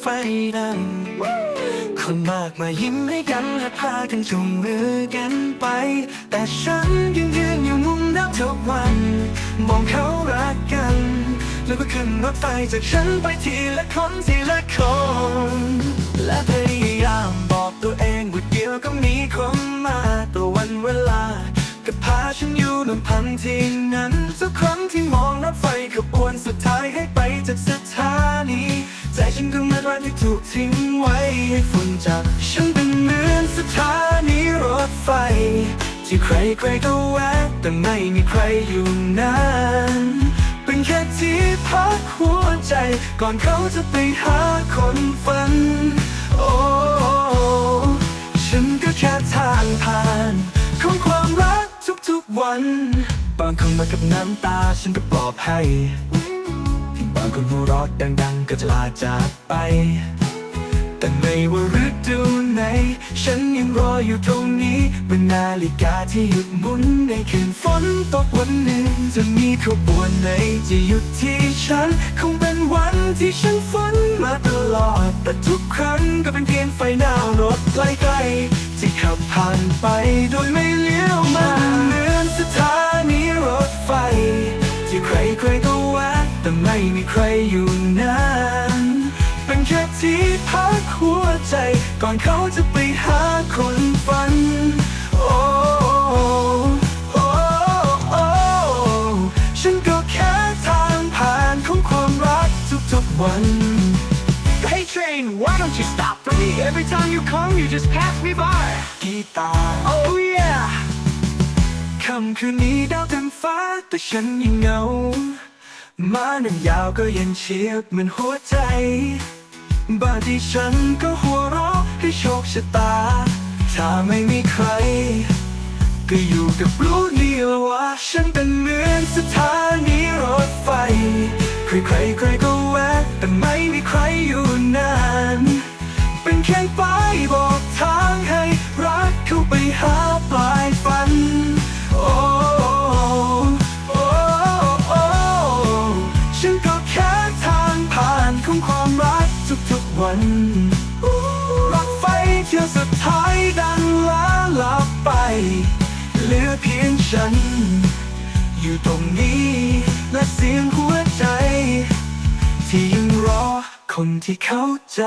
ไฟดังคนมากมายยิ้มให้กันและพากันจูงมือกันไป แต่ฉันยังยืนอยู่มุมนับทุกวัน มองเขารักกัน แล้วก็ขึ้นรถไฟจากฉันไปทีละคนทีละคน และพยายามบอกตัวเองว่าเดียวก็มีคนมาตัววันเวลา ก็พาฉันอยู่ลำพังที่นั้น ที่ถูกทิ้งไว้ให้ฝุ่นจับฉันเป็นเหมือนสถานีรถไฟ ที่ใครใครก็แวะแต่ไม่มีใครอยู่นานเป็นแค่ที่พักหัวใจ ก่อนเขาจะไปหาคนฝัน โอ้ฉันก็แค่ทางผ่านของความรักทุกๆวัน บางคนมากับน้ำตาฉันก็ปลอบให้างคนหัวเรอดดังๆก็จะลาจากไป แต่ไม่ว่าฤดูไหน ฉันยังรออยู่ตรงนี้เป็นนาฬิกาที่หยุดหมุนในคืนฝนตกวันหนึ่ง จะมีขบวนไหนจะหยุดที่ฉัน คงเป็นวันที่ฉันฝันมาตลอด แต่ทุกครั้งก็เป็นเพียงไฟหน้ารถไกลๆที่ขับผ่านไปโดยไม่เลี้ยว ม่มีใครอยู่นานเป็นแค่ที่พักหัวใจ ก่อนเขาจะไปหาคนฝัน โอ้โอ้โอ้ฉันก็แค่ทางผ่านของความรักทุกๆวัน Hey train, why don't you stop for me? Every time you come, you just pass me by. กีตาร์ Oh yeah. ค่ำคืนนี้ดาวเต็มฟ้าแต่ฉันยังเหงา มาหนึ่งยาวก็ยังเชียบเหมือนหัวใจ บางทีฉันก็หัวเราะให้โชคชะตา ถ้าไม่มีใคร ก็อยู่กับรู้เดียว ฉัน อยู่ตรงนี้และเสียงหัวใจ ที่ยังรอคนที่เข้าใจ